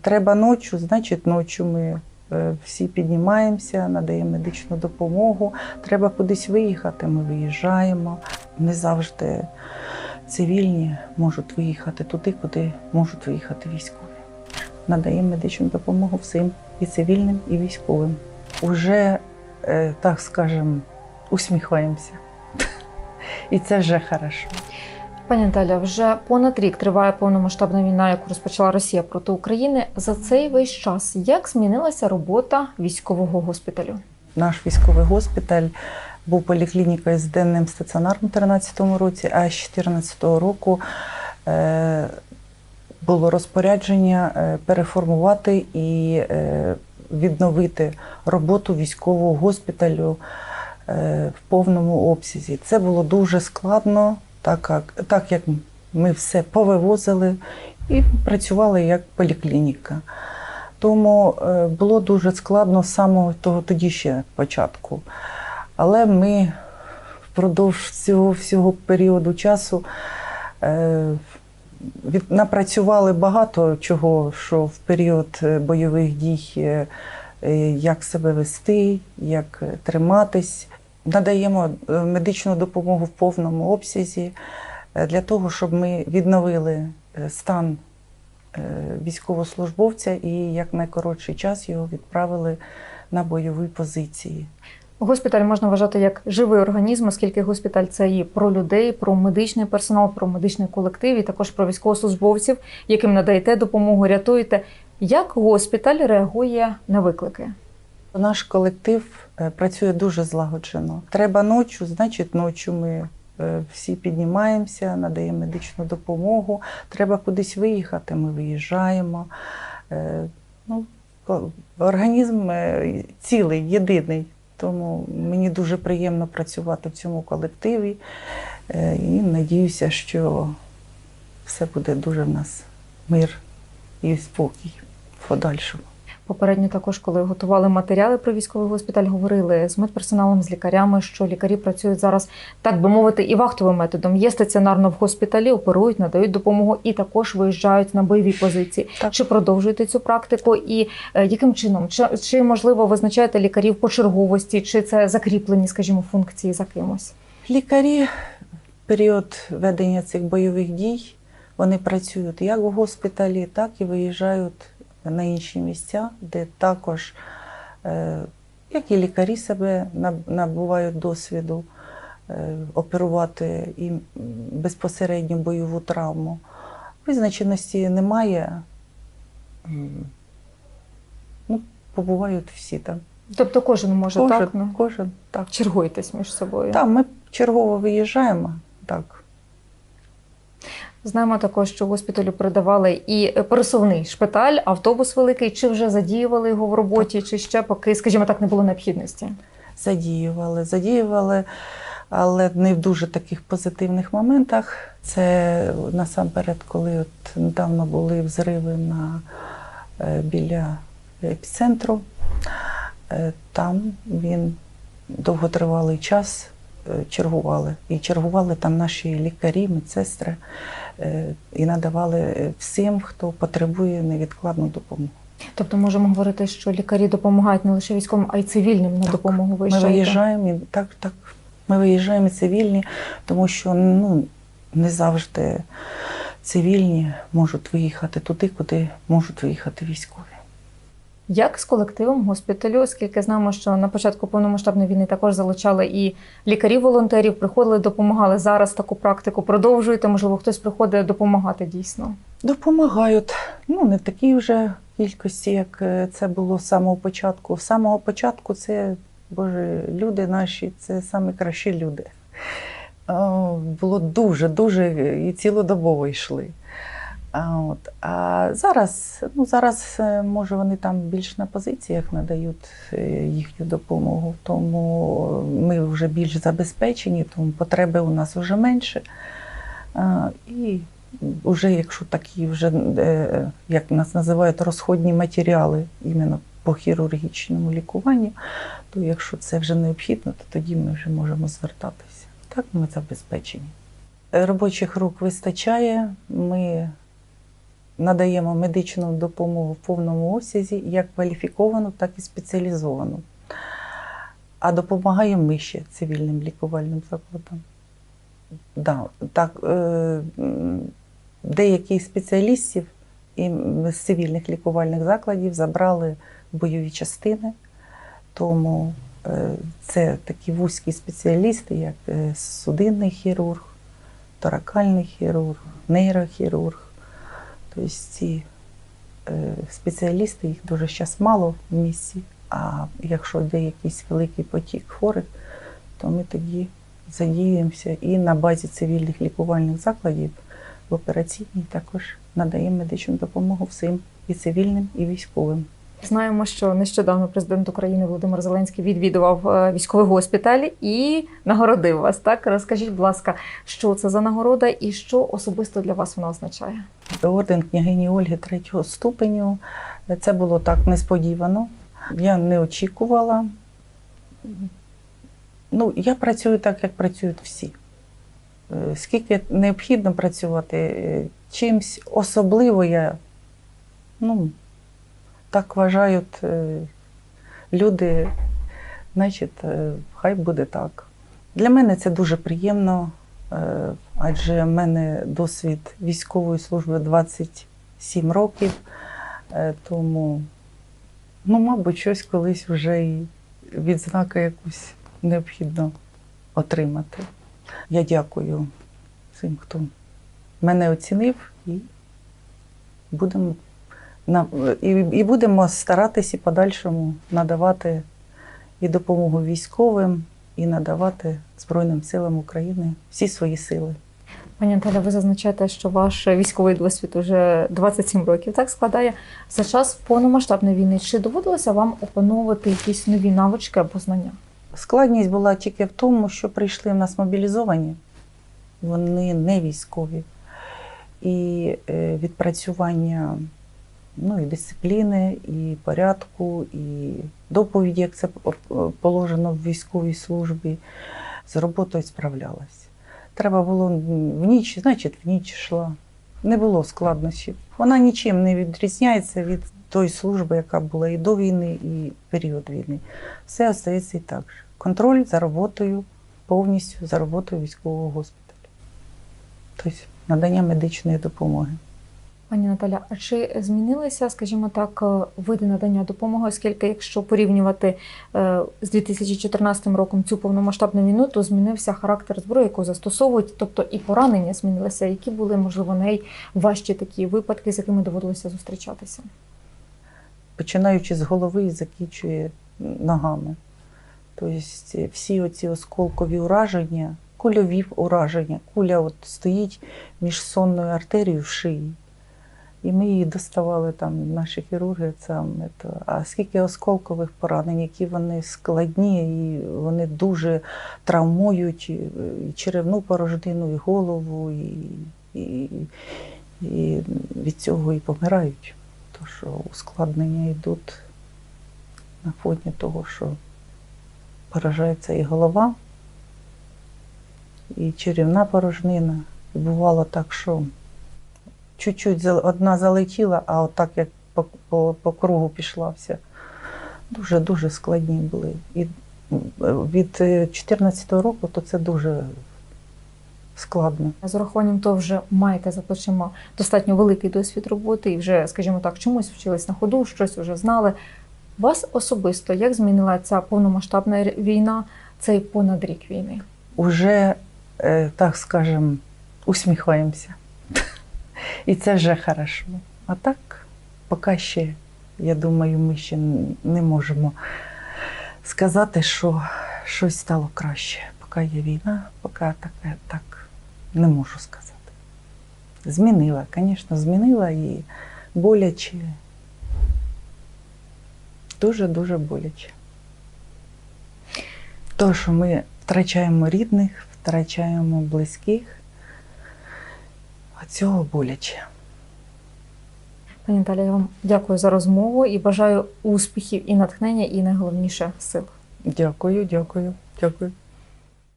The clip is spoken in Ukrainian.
Треба ночі, значить ночі ми е, всі піднімаємося, надаємо медичну допомогу. Треба кудись виїхати, ми виїжджаємо. Не завжди цивільні можуть виїхати туди, куди можуть виїхати військові. Надаємо медичну допомогу всім і цивільним, і військовим. Уже, е, так скажемо, усміхаємося. І це вже хорошо. Пані Наталя, вже понад рік триває повномасштабна війна, яку розпочала Росія проти України. За цей весь час як змінилася робота військового госпіталю? Наш військовий госпіталь був поліклінікою з денним стаціонаром у 2013 році, а з 2014 року е, було розпорядження е, переформувати і е, відновити роботу військового госпіталю в повному обсязі. Це було дуже складно, так як, так як ми все повивозили і працювали як поліклініка. Тому е, було дуже складно з самого того тоді ще початку. Але ми впродовж цього всього періоду часу е, напрацювали багато чого, що в період е, бойових дій, як себе вести, як триматись. Надаємо е, медичну допомогу в повному обсязі е, для того, щоб ми відновили е, стан військовослужбовця і як найкоротший час його відправили на бойові позиції. Госпіталь можна вважати як живий організм, оскільки госпіталь це і про людей, про медичний персонал, про медичний колектив, і також про військовослужбовців, яким надаєте допомогу, рятуєте. Як госпіталь реагує на виклики? Наш колектив е, працює дуже злагоджено. Треба ночі, значить ночі ми е, всі піднімаємося, надаємо медичну допомогу. Треба кудись виїхати, ми виїжджаємо. Е, Ну, організм цілий, єдиний. Тому мені дуже приємно працювати в цьому колективі. І надіюся, що все буде дуже в нас мир і спокій в подальшому. Попередньо також, коли готували матеріали про військовий госпіталь, говорили з медперсоналом, з лікарями, що лікарі працюють зараз, так би мовити, і вахтовим методом. Є стаціонарно в госпіталі, оперують, надають допомогу і також виїжджають на бойові позиції. Так. Чи продовжуєте цю практику? І е, яким чином? Чи, чи можливо визначаєте лікарів по черговості, чи це закріплені, скажімо, функції за кимось? Лікарі період ведення цих бойових дій вони працюють як в госпіталі, так і виїжджають на інші місця, де також, е, як і лікарі себе набувають досвіду е, оперувати і безпосередньо бойову травму. Визначеності немає. Ну, побувають всі там. Тобто кожен може Кожен, так ну, кожен так. чергуєтесь між собою. Так, ми чергово виїжджаємо. Так. Знаємо також, що госпіталю передавали і пересувний шпиталь, автобус великий. Чи вже задіювали його в роботі, чи ще поки, скажімо так, не було необхідності? Задіювали, задіювали, але не в дуже таких позитивних моментах. Це насамперед, коли от недавно були взриви на, е, біля епіцентру. Е, Там він довготривалий час е, чергували. І чергували там наші лікарі, медсестри і надавали е, всім, хто потребує невідкладну допомогу. Тобто можемо говорити, що лікарі допомагають не лише військовим, а й цивільним на Так, допомогу Ми виїжджаємо і так, так. Ми виїжджаємо і цивільні, тому що ну, не завжди цивільні можуть виїхати туди, куди можуть виїхати військові. Як з колективом госпіталю, оскільки знаємо, що на початку повномасштабної війни також залучали і лікарів-волонтерів, приходили, допомагали зараз таку практику. Продовжуєте, можливо, хтось приходить допомагати дійсно. Допомагають. Ну, не в такій вже кількості, як е, це було з самого початку. З самого початку це, Боже, люди наші, це самі кращі люди. О, Було дуже, дуже і цілодобово йшли. А, от. а зараз, ну зараз, е, може, вони там більш на позиціях надають е, їхню допомогу, тому ми вже більш забезпечені, тому потреби у нас вже менше. А, і вже якщо такі вже, е, як нас називають, розходні матеріали іменно по хірургічному лікуванню, то якщо це вже необхідно, то тоді ми вже можемо звертатися. Так ми забезпечені. Робочих рук вистачає. Ми надаємо медичну допомогу в повному обсязі, як кваліфіковану, так і спеціалізовану. А допомагаємо ми ще цивільним лікувальним закладам. Да, так, е, м, деяких спеціалістів з цивільних лікувальних закладів забрали бойові частини, тому е, це такі вузькі спеціалісти, як е, судинний хірург, торакальний хірург, нейрохірург. Тобто ці е, спеціалісти, їх дуже зараз мало в місті. А якщо йде якийсь великий потік хворих, то ми тоді задіюємося і на базі цивільних лікувальних закладів в операційній також надаємо медичну допомогу всім і цивільним, і військовим. Знаємо, що нещодавно президент України Володимир Зеленський відвідував е, військовий госпіталь і нагородив вас. Так розкажіть, будь ласка, що це за нагорода і що особисто для вас вона означає? Орден княгині Ольги третього ступеню. Це було так несподівано. Я не очікувала. Ну, я працюю так, як працюють всі. Е, Скільки необхідно працювати е, чимсь особливо я, ну, так вважають е, люди, значить, е, хай буде так. Для мене це дуже приємно, е, адже в мене досвід військової служби 27 років, тому, ну, мабуть, щось колись вже і відзнаку якусь необхідно отримати. Я дякую всім, хто мене оцінив, і будемо, і, і будемо старатися і подальшому надавати і допомогу військовим, і надавати Збройним силам України всі свої сили. Пані Наталя, ви зазначаєте, що ваш військовий досвід уже 27 років так складає. За час повномасштабної війни чи доводилося вам опановувати якісь нові навички або знання? Складність була тільки в тому, що прийшли в нас мобілізовані, вони не військові. І е, відпрацювання ну, і дисципліни, і порядку, і доповіді, як це положено в військовій службі, з роботою справлялась. Треба було в ніч, значить, в ніч йшла. Не було складнощів. Вона нічим не відрізняється від тої служби, яка була і до війни, і період війни все остається і так же. Контроль за роботою, повністю за роботою військового госпіталю. Тобто надання медичної допомоги. Пані Наталя, а чи змінилися, скажімо так, е, види надання допомоги, оскільки якщо порівнювати е, з 2014 роком цю повномасштабну війну, то змінився характер зброї, яку застосовують, тобто і поранення змінилися. Які були, можливо, найважчі такі випадки, з якими доводилося зустрічатися? Починаючи з голови і закінчує ногами. Тобто всі оці осколкові ураження, кульові ураження, куля от стоїть між сонною артерією в шиї. І ми її доставали там, наші хірурги. Ето. А скільки осколкових поранень, які вони складні, і вони дуже травмують і, черевну порожнину, і голову, і, і, і від цього і помирають. То що ускладнення йдуть на фоні того, що поражається і голова, і черівна порожнина. І бувало так, що чуть-чуть одна залетіла, а отак як по, по, по кругу пішла вся. Дуже-дуже складні були. І м, від 2014 року то це дуже складно. З урахуванням того, вже маєте за плечима достатньо великий досвід роботи і вже, скажімо так, чомусь вчились на ходу, щось вже знали. Вас особисто як змінила ця повномасштабна війна, цей понад рік війни? Уже, е, так скажем, усміхаємося. І це вже хорошо. А так, поки ще, я думаю, ми ще не можемо сказати, що щось стало краще. Поки є війна, поки таке так не можу сказати. Змінила, звісно, змінила і боляче. Дуже-дуже боляче. То, що ми втрачаємо рідних, втрачаємо близьких, а цього боляче. Пані Наталі, я вам дякую за розмову і бажаю успіхів і натхнення, і найголовніше сил. Дякую, дякую, дякую.